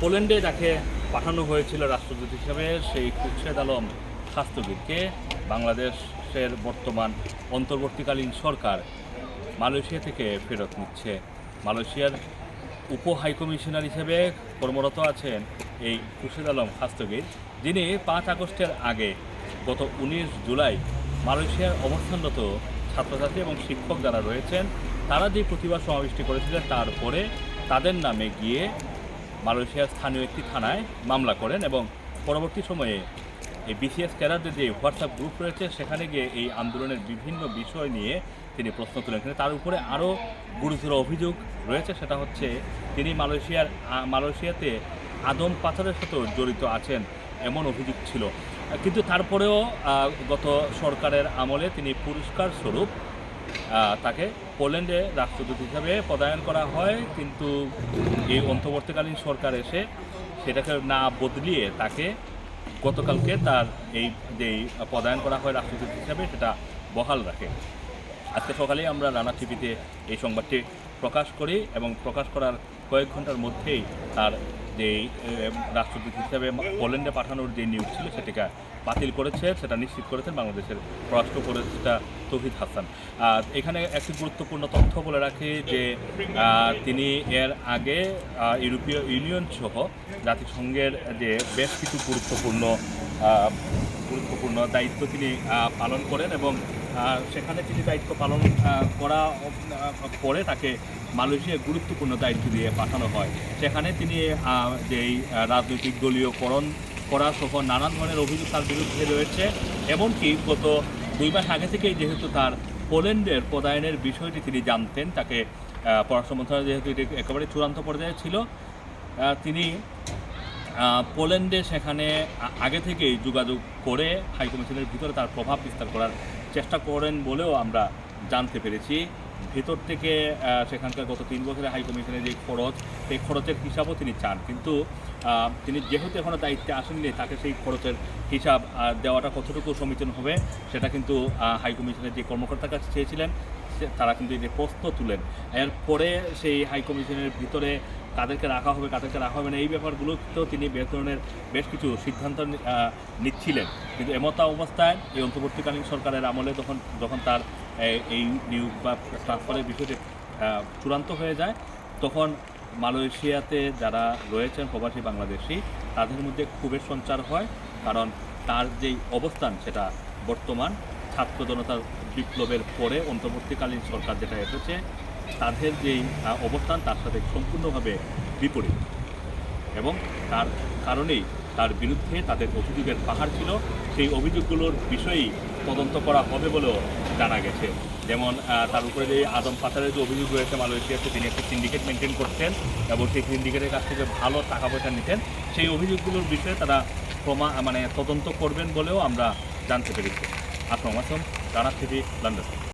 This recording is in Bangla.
পোল্যান্ডে যাকে পাঠানো হয়েছিল রাষ্ট্রদূত হিসেবে সেই খুরশেদ আলম খাস্তগিরকে বাংলাদেশের বর্তমান অন্তর্বর্তীকালীন সরকার মালয়েশিয়া থেকে ফেরত নিচ্ছে। মালয়েশিয়ার উপ হাইকমিশনার হিসেবে কর্মরত আছেন এই খুরশেদ আলম খাস্তগির যিনি পাঁচ আগস্টের আগে গত উনিশ জুলাই মালয়েশিয়ার অবস্থানরত ছাত্রছাত্রী এবং শিক্ষক যারা রয়েছেন, তারা যে প্রতিবাদ সমাবেশটি করেছিলেন, তারপরে তাদের নামে গিয়ে মালয়েশিয়ার স্থানীয় একটি থানায় মামলা করেন এবং পরবর্তী সময়ে এই বিসিএস ক্যাডারদের যে হোয়াটসঅ্যাপ গ্রুপ রয়েছে, সেখানে গিয়ে এই আন্দোলনের বিভিন্ন বিষয় নিয়ে তিনি প্রশ্ন তুলেন। কিন্তু তার উপরে আরও গুরুতর অভিযোগ রয়েছে, সেটা হচ্ছে তিনি মালয়েশিয়ার মালয়েশিয়াতে আদম পাচারের সাথেও জড়িত আছেন এমন অভিযোগ ছিল। কিন্তু তারপরেও গত সরকারের আমলে তিনি পুরস্কার স্বরূপ তাকে পোল্যান্ডে রাষ্ট্রদূত হিসাবে পদায়ন করা হয়, কিন্তু এই অন্তর্বর্তীকালীন সরকার এসে সেটাকে না বদলিয়ে তাকে গতকালকে তার এই যেই পদায়ন করা হয় রাষ্ট্রদূত হিসাবে সেটা বহাল রাখে। আজকে সকালেই আমরা রানা টিভিতে এই সংবাদটি প্রকাশ করি এবং প্রকাশ করার কয়েক ঘণ্টার মধ্যেই তার যে রাষ্ট্রদূত হিসাবে পোল্যান্ডে পাঠানোর যে নিয়োগ ছিল সেটাকে বাতিল করেছে, সেটা নিশ্চিত করেছেন বাংলাদেশের পররাষ্ট্র উপদেষ্টা তৌহিদ হাসান। এখানে একটি গুরুত্বপূর্ণ তথ্য বলে রাখি যে তিনি এর আগে ইউরোপীয় ইউনিয়ন সহ জাতিসংঘের যে বেশ কিছু গুরুত্বপূর্ণ গুরুত্বপূর্ণ দায়িত্ব তিনি পালন করেন এবং সেখানে তিনি দায়িত্ব পালন করা পরে তাকে মালয়েশিয়ায় গুরুত্বপূর্ণ দায়িত্ব দিয়ে পাঠানো হয়। সেখানে তিনি যেই রাজনৈতিক দলীয়করণ করা সহ নানান ধরনের অভিযোগ তার বিরুদ্ধে রয়েছে এমনকি গত দুই মাস আগে থেকেই যেহেতু তার পোল্যান্ডের পদায়নের বিষয়টি তিনি জানতেন, তাকে পররাষ্ট্র মন্ত্রণালয় যেহেতু এটি একেবারে চূড়ান্ত পর্যায়ে ছিল তিনি পোল্যান্ডে সেখানে আগে থেকেই যোগাযোগ করে হাইকমিশনের ভিতরে তার প্রভাব বিস্তার করার চেষ্টা করেন বলেও আমরা জানতে পেরেছি। ভিতর থেকে সেখানকার গত তিন বছরে হাইকমিশনের যে খরচ, সেই খরচের হিসাবও তিনি চান। কিন্তু তিনি যেহেতু এখনও দায়িত্বে আসেননি, তাকে সেই খরচের হিসাব দেওয়াটা কতটুকু সমীচীন হবে, সেটা কিন্তু হাইকমিশনের যে কর্মকর্তার কাছে চেয়েছিলেন তারা কিন্তু এই যে প্রশ্ন তুলেন। এরপরে সেই হাইকমিশনের ভিতরে কাদেরকে রাখা হবে, কাদেরকে রাখা হবে না, এই ব্যাপারগুলোতেও তিনি বেশ ধরনের, বেশ কিছু সিদ্ধান্ত নিচ্ছিলেন। কিন্তু এমতা অবস্থায় এই অন্তর্বর্তীকালীন সরকারের আমলে তখন যখন তার এই নিয়োগ বা ট্রান্সফারের বিষয়টি চূড়ান্ত হয়ে যায়, তখন মালয়েশিয়াতে যারা রয়েছেন প্রবাসী বাংলাদেশি, তাদের মধ্যে ক্ষোভের সঞ্চার হয়, কারণ তার যেই অবস্থান সেটা বর্তমান ছাত্র জনতার বিপ্লবের পরে অন্তর্বর্তীকালীন সরকার যেটা এসেছে, তাদের যেই অবস্থান তার সাথে সম্পূর্ণভাবে বিপরীত। এবং তার কারণেই তার বিরুদ্ধে তাদের অভিযোগের পাহাড় ছিল, সেই অভিযোগগুলোর বিষয়েই তদন্ত করা হবে বলেও জানা গেছে। যেমন তার উপরে যে আদম পাতারের যে অভিযোগ রয়েছে মালয়েশিয়াতে, তিনি একটি সিন্ডিকেট মেনটেন করতেন এবং সেই সিন্ডিকেটের কাছ থেকে ভালো টাকা পয়সা নিতেন সেই অভিযোগগুলোর বিষয়ে তারা প্রমা মানে তদন্ত করবেন বলেও আমরা জানতে পেরেছি। আসলাম আসুন রানা থেকে লন্ডন